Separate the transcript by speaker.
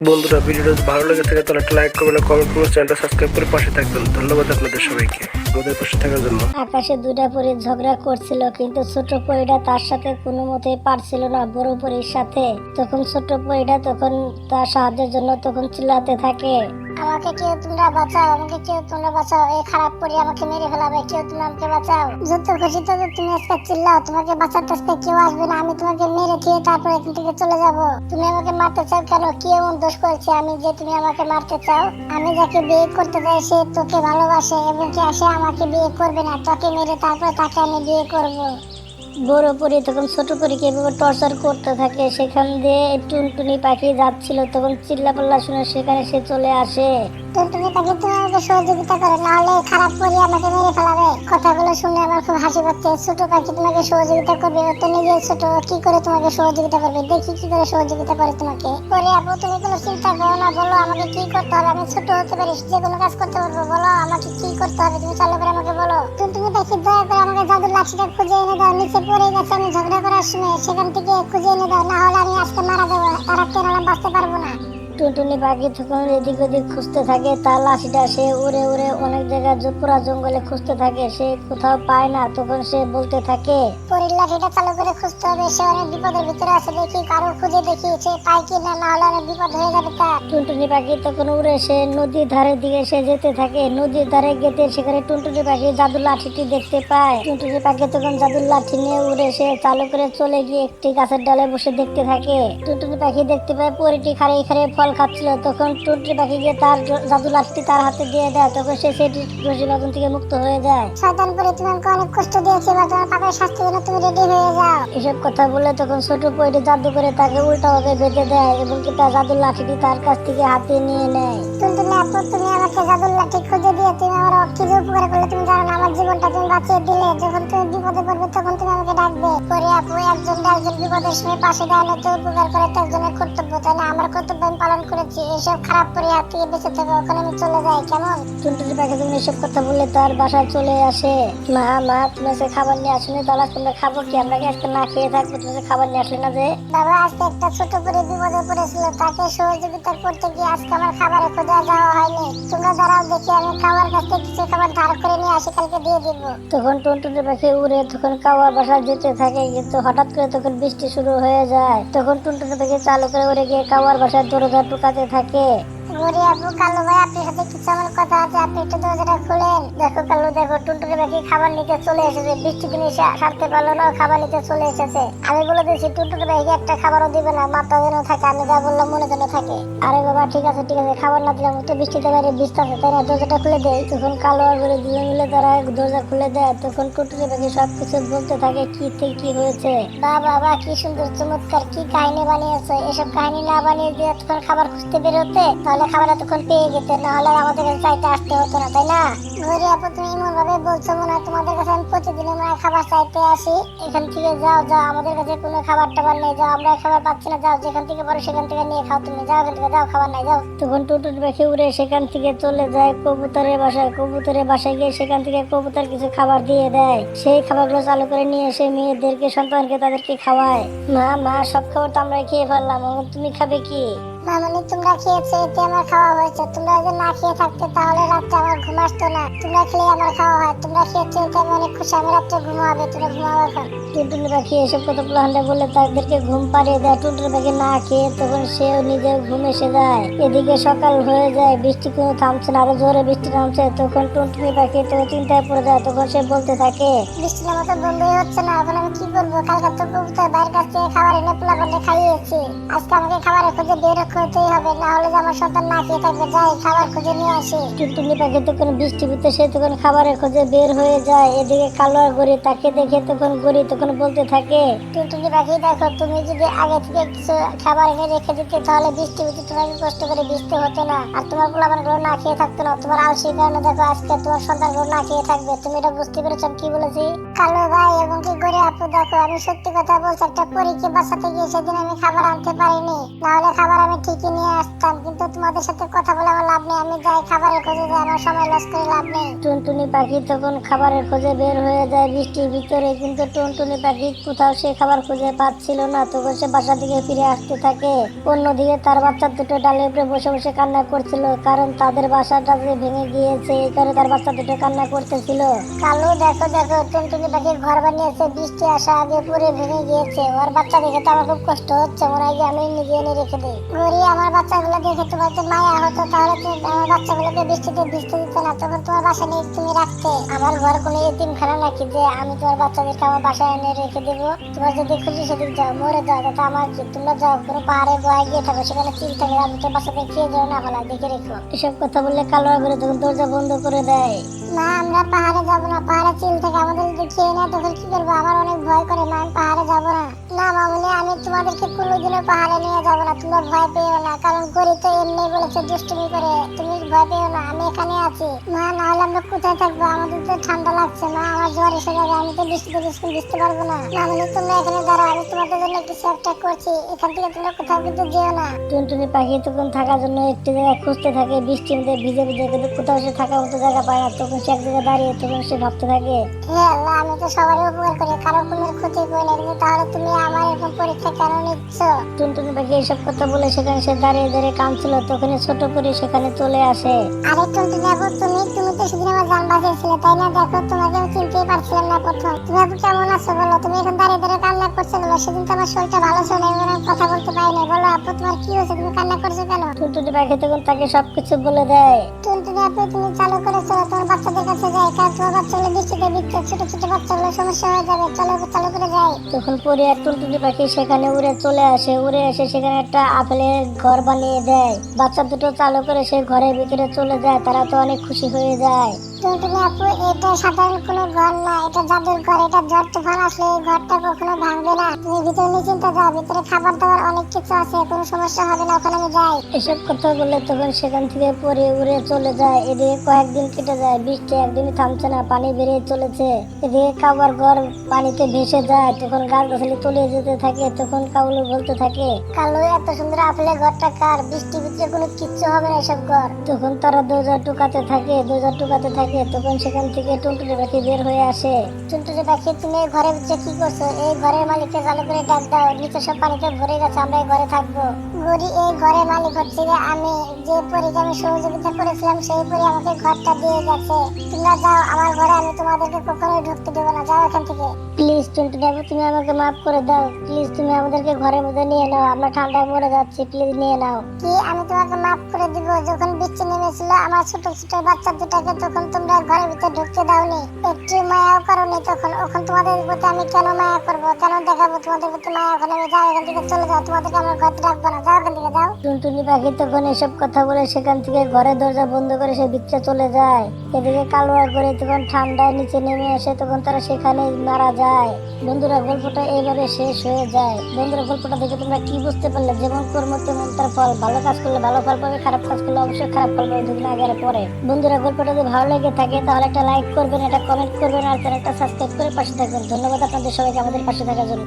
Speaker 1: বন্ধুরা, ভিডিওটা ভালো লেগে থাকে, তাহলে একটা লাইক করবেন কমেন্ট করবেন, চ্যানেলটা সাবস্ক্রাইব করে পাশে থাকবেন। ধন্যবাদ আপনাদের সবাইকে। আমাদের পাশে থাকার জন্য।
Speaker 2: আকাশে দুইটা পরে ঝগড়া করছিল, কিন্তু ছোট পরিটা তার সাথে কোনো মতে পারছিল না, বড় পরির সাথে। তখন ছোট পরিটা তখন তার সাহায্যের জন্য তখন চিল্লাতে থাকে। আমাকে কেউ তোমরা বাঁচাও, আমাকে কেউ তোমরা বাঁচাও, এই খারাপ পরি আমাকে মেরে ফেলাবে, কেউ তুমি আমাকে বাঁচাও। যত খুশি তত তুমি আজকে চিল্লাও, তোমাকে বাঁচাতে আজকে কেউ আসবে না, আমি তোমাকে মেরে খেয়ে তারপর এখান থেকে চলে যাব। তুমি আমাকে মারতে চাও কেন? কি এমন দোষ করেছে আমি যে তুমি আমাকে মারতে চাও? আমি যাকে বিয়ে করতে চাই সে তোকে ভালোবাসে এবং কি সে আমাকে বিয়ে করবে না? তোকে মেরে তারপর তাকে আমি বিয়ে করব। বড় পরি তখন ছোট পরীকে এভাবে টর্চার করতে থাকে সেখান দিয়ে টুনটুনি পাখি যাচ্ছিল তখন চিল্লা পাল্লা শুনে সেখানে সে চলে আসে। টুনটুনি পাখি তুমি আমাকে সহযোগিতা করো নাহলে খারাপ পরি আমাকে মেরে ফেলাবে। কথাগুলো শুনে আমার খুব হাসি পাচ্ছে। ছোট পাখি তোমাকে সহযোগিতা করবে ও তো নিজে ছোট কি করে তোমাকে সহযোগিতা করবে? দেখি কি করে সহযোগিতা করে তোমাকে। পরে আপু তুমি কোনো চিন্তা করো না বলো আমাকে কি করতে হবে? আমি ছোট হতে পারি যে কোনো কাজ করতে পারব বলো আমাকে কি করতে হবে? তুমি চালু করে আমাকে বলো। টুনটুনি পাখি দয়া করে আমাকে জাদুর লাঠিটা খুঁজে এনে দাও নিচে পড়ে গেছে, আমি ঝগড়া করার সময় সেখান থেকে খুঁজে এনে দাও, না হলে আমি আজকে মারা যাব, তারা কেরালাম বাঁচতে পারব না। টুনটুনি পাখি তখন এদিক ওদিক খুঁজতে থাকে তার লাঠিটা সে উড়ে উড়ে অনেক জায়গায় পুরা জঙ্গলে খুঁজতে থাকে সে কোথাও পায় না তখন সে বলতে থাকে পরির লাঠিটা চালু করে খুঁজতে হবে সে অনেক বিপদের ভিতরে আছে দেখি কারও খুঁজে দেখি সে পায় কি না না হলে অনেক বিপদ হয়ে যাবে তার। টুনটুনি পাখি তখন উড়ে সে নদীর ধারের দিকে সে যেতে থাকে নদীর ধারে গেতে সেখানে টুনটুনি পাখি জাদুর লাঠিটি দেখতে পায়। টুনটুনি পাখি তখন জাদুর লাঠি নিয়ে উড়ে সে চালু করে চলে গিয়ে একটি গাছের ডালে বসে দেখতে থাকে। টুনটুনি পাখি দেখতে পায় পরিটি খারে খারে ফল খাচ্ছিল তখন টুনটুনি পাখি গিয়ে তার জ- জাদুর লাঠিটি তার হাতে দিয়ে দেয় তখন সে সেটি রশি বাঁধন থেকে মুক্ত হয়ে যায়। শয়তান পরে তুমি আমাকে অনেক কষ্ট দিয়েছি এবার তোমার পাপের শাস্তির জন্য তুমি রেডি হয়ে যাও। এসব কথা বলে তখন ছোট পরিটি জাদু করে তাকে উল্টা ভাবে বেঁধে দেয় এবং কি তার জাদুর লাঠিটি তার কাছ থেকে হাতে নিয়ে নেয়। টুনটুনি আপু তুমি আমাকে জাদুর লাঠি খুঁজে দিয়ে তুমি আমার কি যে উপকার করলে তুমি জানো না আমার জীবনটা তুমি বাঁচিয়ে দিলে যখন তুমি বিপদে পড়বে তখন তুমি আমাকে ডাকবে। পরে আপু একজন একজন বিপদের সময় পাশে দাঁড়ানো তো উপকার করে তো একজনের কর্তব্য তাই না? আমার কর্তব্য আমি পালন করেছি এসব খারাপ পরি হাত থেকে বেঁচে থাকো ওখানে আমি চলে যাই কেমন? টুনটুনি পাখি তুমি এসব কথা বললে তার বাসায় চলে আসে। মা মা তুমি আজকে খাবার নিয়ে আসলে তাহলে তোমরা খাব কি? আমরা কি আজকে না খেয়ে থাকব? তুমি আজকে খাবার নিয়ে আসলে না যে? বাবা আজকে একটা ছোট করে বিপদে পড়েছিল তাকে সহযোগিতা করতে গিয়ে আজকে আমার খাবারে খোঁজা যাওয়া হয়নি। তোমরা দাঁড়াও দেখি আমি খাওয়ার কাছ থেকে কিছু খাবার ধার করে নিয়ে আসি কালকে দিয়ে দিব। তখন টুনটুনি পাখি উড়ে তখন কাওয়ার বাসায় যেতে থাকে কিন্তু হঠাৎ করে তখন বৃষ্টি শুরু হয়ে যায়। তখন টুনটুনি পাখি চালু করে উড়ে গিয়ে কাওয়ার বাসায় দরজা টুকাতে থাকে। ওরে আপু, কালু ভাই, আপনার সাথে কিছু আমার কথা আছে? আপনি একটু দরজাটা খুলেন। দেখো কালু, দেখো, টুনটুনি পাখি খাবার নিতে চলে এসেছে। বৃষ্টি দিনে সে সারতে পারল না, খাবার নিতে চলে এসেছে। আমি বলে দিয়েছি, টুনটুনি পাখিকে একটা খাবারও দিবে না, মাথা যেন থাকে, আমি যা বললাম মনে যেন থাকে। আরে বাবা, ঠিক আছে ঠিক আছে, খাবার না দিলাম তো বৃষ্টিতে বাইরে বৃষ্টি আছে, তাই না? দরজাটা খুলে দেয় তখন কালো আর বলে দুজন মিলে তারা দরজা খুলে দেয়, তখন টুনটুনি পাখি সবকিছু বলতে থাকে, কি থেকে কি হয়েছে। বা বাবা, কি সুন্দর, চমৎকার, কি কাহিনী বানিয়েছে? এসব কাহিনী না বানিয়ে দিয়ে তখন খাবার খুঁজতে বেরোতে? তাহলে খাবার এতক্ষণ পেয়ে যেতে না হলে আমাদের চাইতে আসতে হতো না তাই না? ঘুরে আপু তুমি এমন ভাবে বলছো মনে হয় তোমাদের কাছে আমি প্রতিদিন হয় খাবার চাইতে আসি। এখান থেকে যাও যাও আমাদের কাছে কোনো খাবার টাবার নেই যাও আমরা খাবার পাচ্ছি না যাও যেখান থেকে পারো সেখান থেকে নিয়ে খাও তুমি যাও এখান থেকে যাও খাবার নাই যাও। তখন টুটুট পাখি উড়ে সেখান থেকে চলে যায় কবুতরের বাসায় কবুতরের বাসায় গিয়ে সেখান থেকে কবুতর কিছু খাবার দিয়ে দেয়। সেই খাবারগুলো চালু করে নিয়ে এসে মেয়েদেরকে সন্তানকে তাদেরকে খাওয়ায়। মা মা সব খাবার তো আমরা খেয়ে ফেললাম তুমি খাবে কি? মামনি তোমরা খেয়েছো এতে আমার খাওয়া হয়েছে। তোমরা যদি না খেয়ে থাকতে তাহলে রাত্রে আমার ঘুম আসতো না। তোমরা খেলে আমার খাওয়া হয়। তোমরা খেয়েছো এতে আমি অনেক খুশি। আমি রাত্রে ঘুমাবে তোমরা ঘুমাও এখন। পাখি এসব কথা বলে তাদেরকে ঘুম পাড়িয়ে দেয়। পাখি না খেয়ে তখন সেও নিজে ঘুম এসে যায়। এদিকে সকাল হয়ে যায় বৃষ্টি কোনো থামছে না আরও জোরে বৃষ্টি নামছে। তখন টুনটুনি পাখি তো চিন্তায় পড়ে যায় তখন সে বলতে থাকে বৃষ্টি নামা তো বন্ধই হচ্ছে না এখন আমি কি করব? কালকে তো কবুতর বাইরের কাছ থেকে খাবার এনে পোলা খাইয়েছি। আজকে আমাকে খাবারের খোঁজে বের হতেই হবে না হলে আমার সন্তান না খেয়ে থাকবে যাই খাবার খুঁজে নিয়ে আসি। টুনটুনি পাখি তখন বৃষ্টি ভিতরে সে তখন খাবারের খোঁজে বের হয়ে যায়। এদিকে কালো আর গড়ি তাকে দেখে তখন গড়ি তখন বলতে থাকে টুনটুনি পাখি দেখো তুমি যদি আগে থেকে কিছু খাবার এনে রেখে দিতে তাহলে বৃষ্টি ভিতরে তোমাকে কষ্ট করে বৃষ্টি হতো না। আর তোমার পোলাপানগুলো না খেয়ে থাকতো না তোমার আলসির কারণে দেখো আজকে তোমার সন্তানগুলো না খেয়ে থাকবে। তুমি এটা বুঝতে পেরেছ কি বলেছি? কালো ভাই এবং কি করে আপু দেখো আমি সত্যি কথা বলছি একটা পরীকে বাঁচাতে গিয়ে সেদিন আমি খাবার আনতে পারি পারিনি নাহলে খাবার আমি ঠিকই নিয়ে আসতাম কিন্তু তোমাদের সাথে কথা বলে আমার লাভ নেই। আমি যাই খাবারের খোঁজে যাই আমার সময় লস করে লাভ নেই। টুনটুনি পাখি তখন খাবারের খোঁজে বের হয়ে যায় বৃষ্টির ভিতরে কিন্তু টুনটুনি পাখি কোথাও সে খাবার খুঁজে পাচ্ছিল না তখন সে বাসা থেকে ফিরে আসতে থাকে। অন্যদিকে তার বাচ্চা দুটো ডালে উপরে বসে বসে কান্না করছিল কারণ তাদের বাসাটা যে ভেঙে গিয়েছে এই কারণে তার বাচ্চা দুটো কান্না করতেছিল। কালু দেখো দেখো টুনটুনি পাখি ঘর বানিয়েছে বৃষ্টি আসা আগে পুরে ভেঙে গিয়েছে। ওর বাচ্চা দেখে তো আমার খুব কষ্ট হচ্ছে মনে হয় আমি নিজে এনে রেখে দিই। গড়ি আমার বাচ্চাগুলো দেখে তোমার তো মায়া হতো, তাহলে তুমি আমার বাচ্চাগুলোকে বৃষ্টিতে ভিজতে দিতে না। তখন তোমার বাসা নিয়ে তুমি রাখতে। আমার ঘর কোনো এতিমখানা নাকি যে আমি তোমার বাচ্চাদেরকে আমার বাসায় এনে রেখে দেবো? তোমার যদি খুশি সেদিক যাও, মরে যাও তাতে আমার কি? তোমরা যাও, কোনো পাহাড়ে গোয়ায় গিয়ে থাকো, সেখানে চিল থাকে আমি তো বাচ্চাদের খেয়ে যাও না ফেলা দেখে রেখো। এসব কথা বললে কালো করে তখন দরজা বন্ধ করে দেয়। না আমরা পাহাড়ে যাব না, পাহাড়ে চিল থেকে আমাদের যদি খেয়ে নেয়, তখন কি করব? আমার অনেক ভয় করে, মা, আমি পাহাড়ে যাব না। না মামুনি আমি তোমাদেরকে কোনোদিনও পাহাড়ে নিয়ে যাব না, তোমরা ভয় পেও না কারণ গরিব তো এমনি বলেছে দুষ্টুমি করে। তুমি ভয় পেও না আমি এখানে আছি। মা না হলে আমরা কোথায় থাকব? আমাদের তো ঠান্ডা লাগছে। মা আমার জ্বর এসে যাবে আমি তো বৃষ্টিতে স্কুল বুঝতে পারব না। তোমরা এখানে দাঁড়াও আমি তোমাদের জন্য কিছু একটা করছি। এখান থেকে তোমরা কোথাও কিন্তু যেও না। টুনটুনি পাখি তখন থাকার জন্য একটি খুঁজতে থাকে বৃষ্টির মধ্যে ভিজে ভিজে কিন্তু কোথাও সে থাকার মতো জায়গা পায় না। তখন সে এক জায়গায় দাঁড়িয়ে তখন সে ভাবতে থাকে। হে আল্লাহ আমি তো সবারই উপকার করি কারও কোনো ক্ষতি করি না। কিন্তু তাহলে তুমি আমার এরকম পরীক্ষা কেন নিচ্ছ? টুনটুনি পাখি এসব কথা বলে সেখানে সে দাঁড়িয়ে দাঁড়িয়ে কাঁদছিল। তখন ছোট করে সেখানে চলে আসে। আরে টুনটুনি আপু তুমি তুমি তো সেদিন আমার জান বাঁচিয়েছিলে তাই না? দেখো তোমাকে আমি চিনতেই পারছিলাম না প্রথম। তুমি আপু কেমন আছো বলো? তুমি এখন দাঁড়িয়ে দাঁড়িয়ে কান্না করছ বলো সেদিন তো আমার শরীরটা ভালো ছিল না আমি কথা বলতে পারি না বলো আপু তোমার কি হয়েছে? তুমি কান্না করছ কেন? টুনটুনি পাখি তখন তাকে সবকিছু বলে দেয়। টুনটুনি আপু তুমি চালু করেছ তোমার বাচ্চাদের কাছে যাই। কারণ তোমার বাচ্চাগুলো বৃষ্টিতে ভিজছে ছোট ছোট বাচ্চাগুলো সমস্যা হয়ে যাবে। চলো চালু করে যাই। তখন পরে আর টুনটুনি পাখি সেখানে উড়ে চলে আসে। উড়ে এসে সেখানে একটা আপেলের ঘর বানিয়ে দেয়। বাচ্চা দুটো চালু করে সে ঘরের ভিতরে চলে যায় তারা তো অনেক খুশি হয়ে যায়। টুনটুনি আপু, এটা সাধারণ কোনো ঘর না, এটা জাদুর ঘর, এটা জ্বর তুফান আসলে এই ঘরটা কখনো ভাঙবে না। তুমি ভিতরে যাও, ভিতরে খাবার দাবার অনেক কিছু আছে, কোনো সমস্যা হবে না, ওখানে আমি যাই। এসব কথা তখন সেখান থেকে পরে উড়ে চলে যায়, এদিকে কয়েকদিন কেটে যায়, বৃষ্টি একদিনই থামছে না, পানি বেরিয়ে চলেছে। এদিকে কাবার ঘর পানিতে ভেসে যায়, তখন গাছ গাছালি তলিয়ে যেতে থাকে, তখন কাউলু বলতে থাকে, কালো, এত সুন্দর আপেলের ঘরটা কার? বৃষ্টি ভিতরে কোনো কিচ্ছু হবে না এসব ঘর। তখন তারা দরজা টুকাতে থাকে, দরজা টুকাতে থাকে তখন সেখান থেকে টুনটুনি পাখি বের হয়ে আসে। টুনটুনি পাখি তুমি এই যে কি করছ? এই ঘরের মালিককে চালু করে ডাক দাও, নিচে সব পানিতে ভরে গেছে, আমরা এই ঘরে থাকব। গরি এই ঘরের মালিক হচ্ছে যে আমি যে পরীকে আমি সহযোগিতা করেছিলাম সেই পরি আমাকে ঘরটা দিয়ে গেছে। তোমরা যাও আমার ঘরে আমি তোমাদেরকে কখনোই ঢুকতে দেবো না যাও এখান থেকে। প্লিজ টুনটুনি আপু তুমি আমাকে মাফ করে দাও। প্লিজ তুমি আমাদেরকে ঘরের মধ্যে নিয়ে নাও আমরা ঠান্ডায় মরে যাচ্ছি প্লিজ নিয়ে নাও। কি আমি তোমাকে মাফ করে দিব? যখন বৃষ্টি নেমেছিল আমার ছোট ছোট বাচ্চা দুটাকে তখন তোমরা ঘরের ভিতরে ঢুকতে দাওনি। একটু মায়াও করনি তখন ওখান তোমাদের প্রতি আমি কেন মায়া করব? কেন দেখাবো তোমাদের প্রতি মায়া? ওখানে আমি যাও এখান থেকে চলে যাও তোমাদেরকে আমার ঘরে রাখব না। টুনটুনি পাখি তখন এসব কথা বলে সেখান থেকে ঘরের দরজা বন্ধ করে সে ভিতরে চলে যায়। এদিকে কালোয়া করে তখন ঠান্ডায় নিচে নেমে আসে, তখন তারা সেখানে মারা যায়। বন্ধুরা, গল্পটা এইভাবে শেষ হয়ে যায়। বন্ধুরা, গল্পটা দেখে তোমরা কি বুঝতে পারলে? যেমন কর্ম, তেমন তার ফল। ভালো কাজ করলে ভালো ফল পাবে, খারাপ কাজ করলে অবশ্যই খারাপ ফল পাবে, দুদিন আগে পরে। বন্ধুরা, গল্পটা যদি ভালো লেগে থাকে, তাহলে একটা লাইক করবেন, একটা কমেন্ট করবেন, আর চ্যানেলটা সাবস্ক্রাইব করে পাশে থাকবেন। ধন্যবাদ আপনাদের সবাইকে আমাদের পাশে থাকার জন্য।